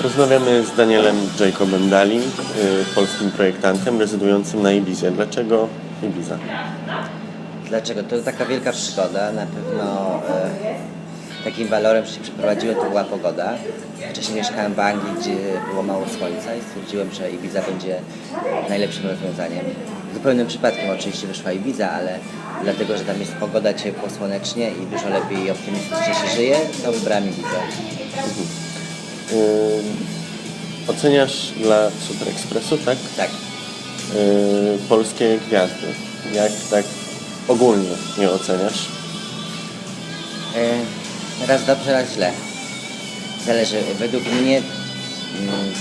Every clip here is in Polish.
Rozmawiamy z Danielem Jacobem Dali, y, polskim projektantem rezydującym na Ibizie. Dlaczego Ibiza? Dlaczego? To taka wielka przygoda. Na pewno e, takim walorem, się przeprowadziłem, to była pogoda. Wcześniej mieszkałem w Anglii, gdzie było mało słońca i stwierdziłem, że Ibiza będzie najlepszym rozwiązaniem. Zupełnym przypadkiem oczywiście wyszła Ibiza, ale dlatego, że tam jest pogoda ciepło, słonecznie i dużo lepiej i optymistycznie się żyje, to wybrałem Ibizę. Y, Oceniasz dla Super Expressu, tak? Tak. Y, Polskie gwiazdy. Jak tak ogólnie je oceniasz? E, Raz dobrze, raz źle. Zależy. Według mnie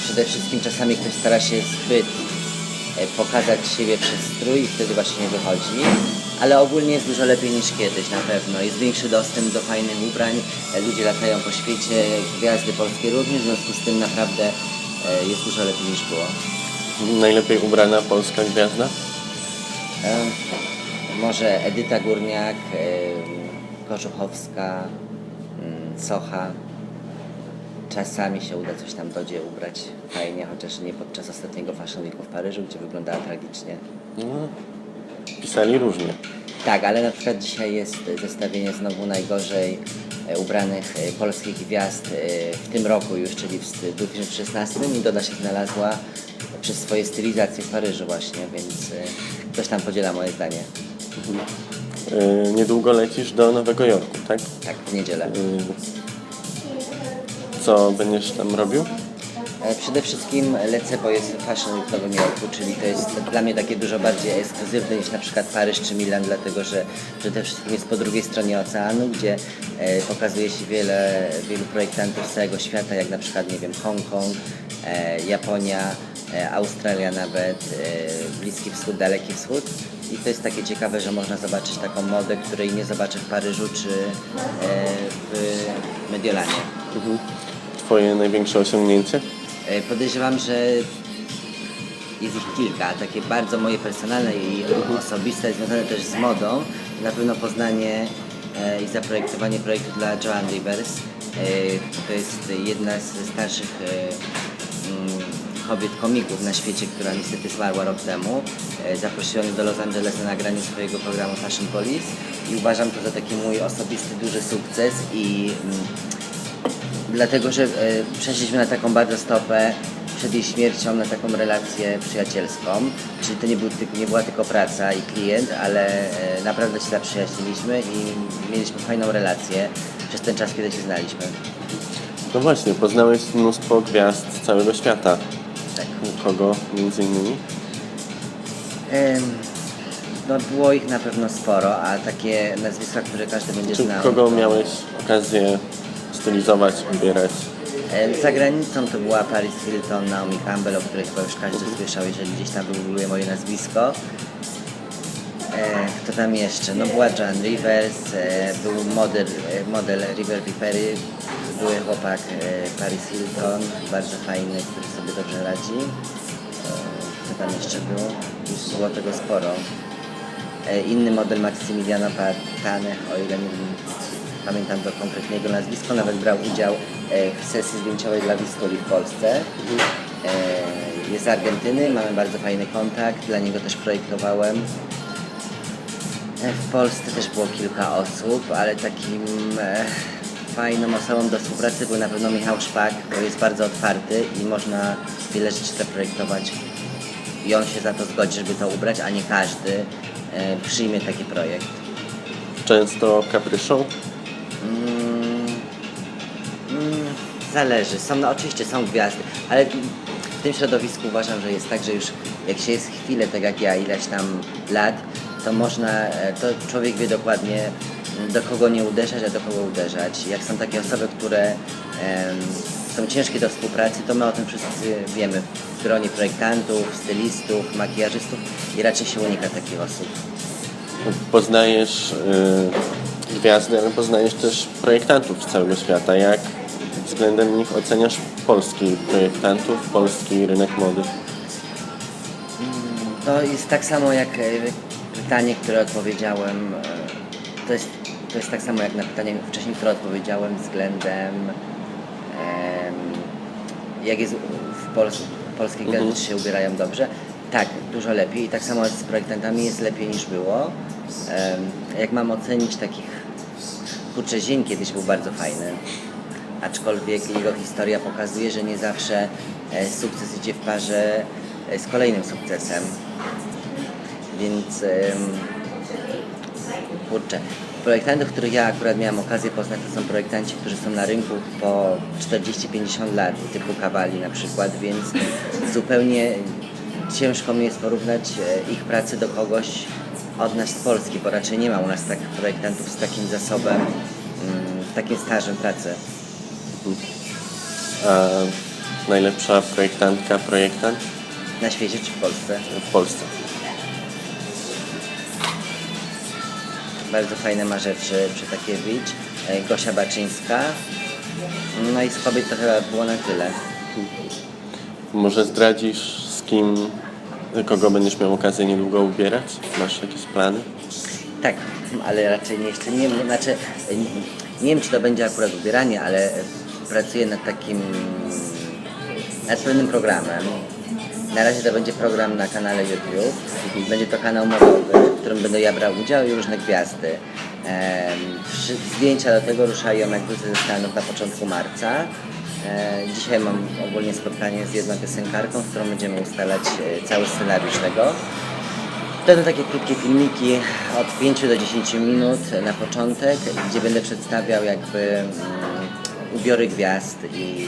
przede wszystkim czasami ktoś stara się zbyt e, pokazać siebie przez strój i wtedy właśnie nie wychodzi. Ale ogólnie jest dużo lepiej niż kiedyś na pewno. Jest większy dostęp do fajnych ubrań. E, Ludzie latają po świecie, gwiazdy polskie również, w związku z tym naprawdę e, jest dużo lepiej niż było. Najlepiej ubrana polska gwiazda? E, Może Edyta Górniak, Korzuchowska, mm, Socha. Czasami się uda coś tam dodzie ubrać fajnie, chociaż nie podczas ostatniego Fashion Weeku w Paryżu, gdzie wyglądała tragicznie. No, pisali różnie. Tak, ale na przykład dzisiaj jest zestawienie znowu najgorzej e, ubranych e, polskich gwiazd e, w tym roku już, czyli w st- 2016 i Doda się znalazła przez swoje stylizacje w Paryżu właśnie, więc ktoś tam podziela moje zdanie. Y, Niedługo lecisz do Nowego Jorku, tak? Tak, w niedzielę. Y, Co będziesz tam robił? E, Przede wszystkim lecę, bo jest Fashion w Nowym Jorku, czyli to jest dla mnie takie dużo bardziej ekskluzywne niż na przykład Paryż czy Milan, dlatego że przede wszystkim jest po drugiej stronie oceanu, gdzie e, pokazuje się wiele, wielu projektantów z całego świata, jak na przykład, nie wiem, Hongkong, e, Japonia, Australia nawet, Bliski Wschód, Daleki Wschód. I to jest takie ciekawe, że można zobaczyć taką modę, której nie zobaczę w Paryżu czy w Mediolanie. Mhm. Twoje największe osiągnięcie? E, Podejrzewam, że jest ich kilka, takie bardzo moje personalne i osobiste, związane też z modą. Na pewno poznanie e, i zaprojektowanie projektu dla Joan Rivers. E, To jest jedna ze starszych mm, kobiet komików na świecie, która niestety zmarła rok temu. E, Zaprosiłem ją do Los Angeles na nagranie swojego programu Fashion Police i uważam to za taki mój osobisty duży sukces i mm, dlatego że e, przeszliśmy na taką bardzo stopę przed jej śmiercią na taką relację przyjacielską, czyli to nie, był, nie była tylko praca i klient, ale e, naprawdę się zaprzyjaźniliśmy i mieliśmy fajną relację przez ten czas, kiedy się znaliśmy. No właśnie, poznałeś mnóstwo gwiazd z całego świata. Tak. Kogo między innymi? Em, No było ich na pewno sporo, a takie nazwiska, które każdy będzie Czy znał. kogo to- miałeś okazję stylizować, ubierać? Za granicą to była Paris Hilton, Naomi Campbell, o której chyba już każdy słyszał, jeżeli gdzieś tam wygoogluje moje nazwisko. E, kto tam jeszcze? No była Joan Rivers, e, był model, e, model River Vipery, były chłopak Paris Hilton, bardzo fajny, który sobie dobrze radzi. Kto tam jeszcze był? Było tego sporo. Inny model Maximiliano Patane, o ile nie pamiętam to konkretnie jego nazwisko, nawet brał udział e, w sesji zdjęciowej dla Wistuli w Polsce. E, Jest z Argentyny, mamy bardzo fajny kontakt, dla niego też projektowałem. E, W Polsce też było kilka osób, ale takim fajną osobą do współpracy był na pewno Michał Szpak, bo jest bardzo otwarty i można wiele rzeczy zaprojektować i on się za to zgodzi, żeby to ubrać, a nie każdy przyjmie taki projekt. Często kapryszą? Zależy. Są, no, oczywiście są gwiazdy, ale w tym środowisku uważam, że jest tak, że już jak się jest chwilę, tak jak ja, ileś tam lat, to można, e, to człowiek wie dokładnie, mm, do kogo nie uderzać, a do kogo uderzać. Jak są takie osoby, które em, są ciężkie do współpracy, to my o tym wszyscy wiemy w gronie projektantów, stylistów, makijażystów i raczej się unika takich osób. Poznajesz y, gwiazdy, ale poznajesz też projektantów z całego świata. Jak względem nich oceniasz polskich projektantów, polski rynek mody? To jest tak samo jak e, pytanie, które odpowiedziałem. e, To jest, to jest tak samo jak na pytanie wcześniej, które odpowiedziałem względem em, jak jest w Pols polskich Mhm. się ubierają dobrze. Tak, dużo lepiej i tak samo z projektantami jest lepiej niż było. Jak mam ocenić takich... Kurczę, Zień kiedyś był bardzo fajny. Aczkolwiek jego historia pokazuje, że nie zawsze e, sukces idzie w parze e, z kolejnym sukcesem. Więc kurczę, projektantów, których ja akurat miałem okazję poznać, to są projektanci, którzy są na rynku po 40-50 lat, typu Kawali na przykład, więc zupełnie ciężko mi jest porównać e, ich pracę do kogoś od nas z Polski, bo raczej nie ma u nas tak projektantów z takim zasobem, mm, takim stażem pracy. A najlepsza projektantka, projektant Na świecie czy w Polsce? w Polsce. Bardzo fajne ma rzeczy Przetakiewicz, e, Gosia Baczyńska. No i z kobiet to chyba było na tyle. Może zdradzisz z kim, kogo będziesz miał okazję niedługo ubierać? Masz jakieś plany? Tak, ale raczej nie jeszcze nie wiem, znaczy e, nie, wiem czy to będzie akurat ubieranie, ale pracuję nad takim, nad pewnym programem. Na razie to będzie program na kanale YouTube. Będzie to kanał modowy, w którym będę ja brał udział i różne gwiazdy. Zdjęcia do tego ruszają jak ze Stanów na początku marca. E, Dzisiaj mam ogólnie spotkanie z jedną piosenkarką, z którą będziemy ustalać e, cały scenariusz tego. Będą takie krótkie filmiki od 5 do 10 minut na początek, gdzie będę przedstawiał jakby mm, ubiory gwiazd i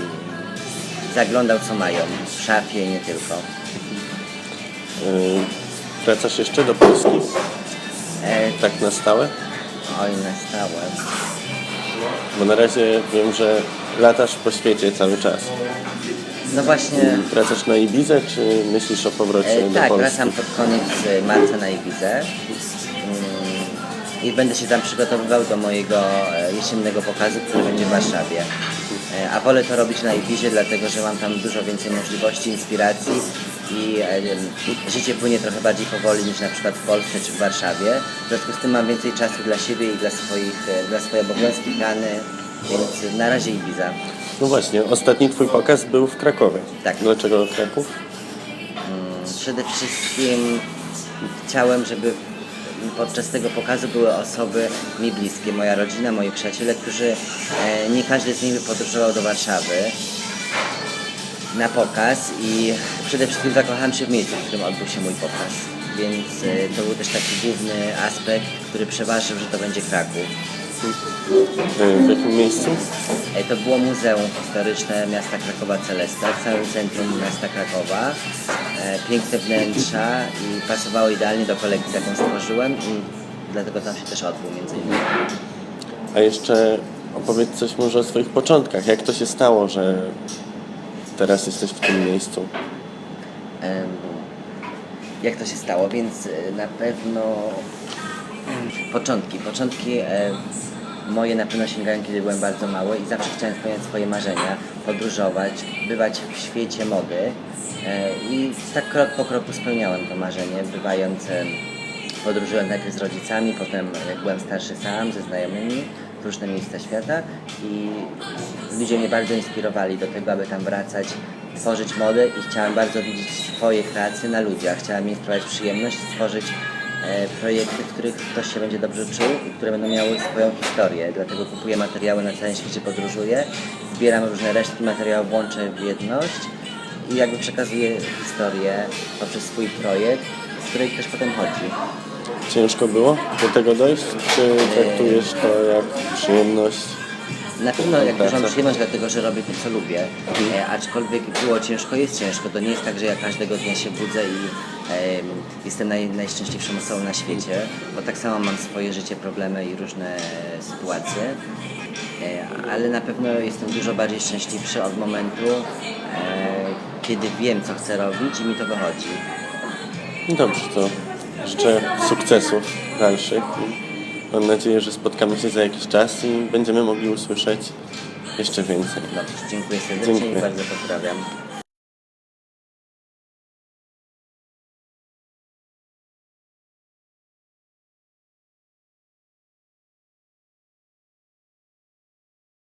zaglądał co mają w szafie i nie tylko. Yy, Wracasz jeszcze do Polski? E, Tak na stałe? oj, na stałe. Bo na razie wiem, że latasz po świecie cały czas. No właśnie, Wracasz na Ibizę, czy myślisz o powrocie e, do tak, Polski? wracam pod koniec e, marca na Ibizę. Mm, I będę się tam przygotowywał do mojego e, jesiennego pokazu, który będzie w Warszawie. E, A wolę to robić na Ibizie, dlatego że mam tam dużo więcej możliwości, inspiracji i e, życie płynie trochę bardziej powoli niż na przykład w Polsce czy w Warszawie. W związku z tym mam więcej czasu dla siebie i dla swoich, dla swoich obowiązki, plany, więc na razie Ibiza. No właśnie, ostatni twój pokaz był w Krakowie. Tak. Dlaczego Kraków? Przede wszystkim chciałem, żeby podczas tego pokazu były osoby mi bliskie, moja rodzina, moi przyjaciele, którzy e, nie każdy z nich podróżował do Warszawy na pokaz i przede wszystkim zakochałem się w miejscu, w którym odbył się mój pokaz. Więc e, to był też taki główny aspekt, który przeważył, że to będzie Kraków. W jakim miejscu? To było Muzeum Historyczne Miasta Krakowa Celesta, w całym centrum miasta Krakowa. E, Piękne wnętrza i pasowało idealnie do kolekcji, jaką stworzyłem i dlatego tam się też odbył między innymi. A jeszcze opowiedz coś może o swoich początkach. Jak to się stało, że teraz jesteś w tym miejscu? Jak to się stało? Więc e, na pewno początki. Początki e, moje na pewno sięgają, kiedy byłem bardzo mały i zawsze chciałem spełniać swoje marzenia, podróżować, bywać w świecie mody. E, I tak krok po kroku spełniałem to marzenie, bywając, em, podróżując najpierw z rodzicami, potem jak byłem starszy sam, ze znajomymi w różne miejsca świata i ludzie mnie bardzo inspirowali do tego, aby tam wracać, tworzyć modę i chciałem bardzo widzieć swoje kreacje na ludziach. Chciałem im sprawiać przyjemność, stworzyć e, projekty, w których ktoś się będzie dobrze czuł i które będą miały swoją historię. Dlatego kupuję materiały na całym świecie, podróżuję, zbieram różne resztki materiałów, łączę w jedność i jakby przekazuję historię poprzez swój projekt, z której ktoś potem chodzi. Ciężko było do tego dojść? Czy traktujesz to jak przyjemność? Na pewno jak dużą przyjemność, dlatego że robię to, co lubię. E, aczkolwiek było ciężko, jest ciężko. To nie jest tak, że ja każdego dnia się budzę i em, jestem naj, najszczęśliwszą osobą na świecie, bo tak samo mam swoje życie, problemy i różne sytuacje. E, ale na pewno jestem dużo bardziej szczęśliwszy od momentu, e, kiedy wiem, co chcę robić i mi to wychodzi. Dobrze, to życzę sukcesów dalszych. Mam nadzieję, że spotkamy się za jakiś czas i będziemy mogli usłyszeć jeszcze więcej. Dobrze, dziękuję serdecznie Dziękuję. i bardzo pozdrawiam.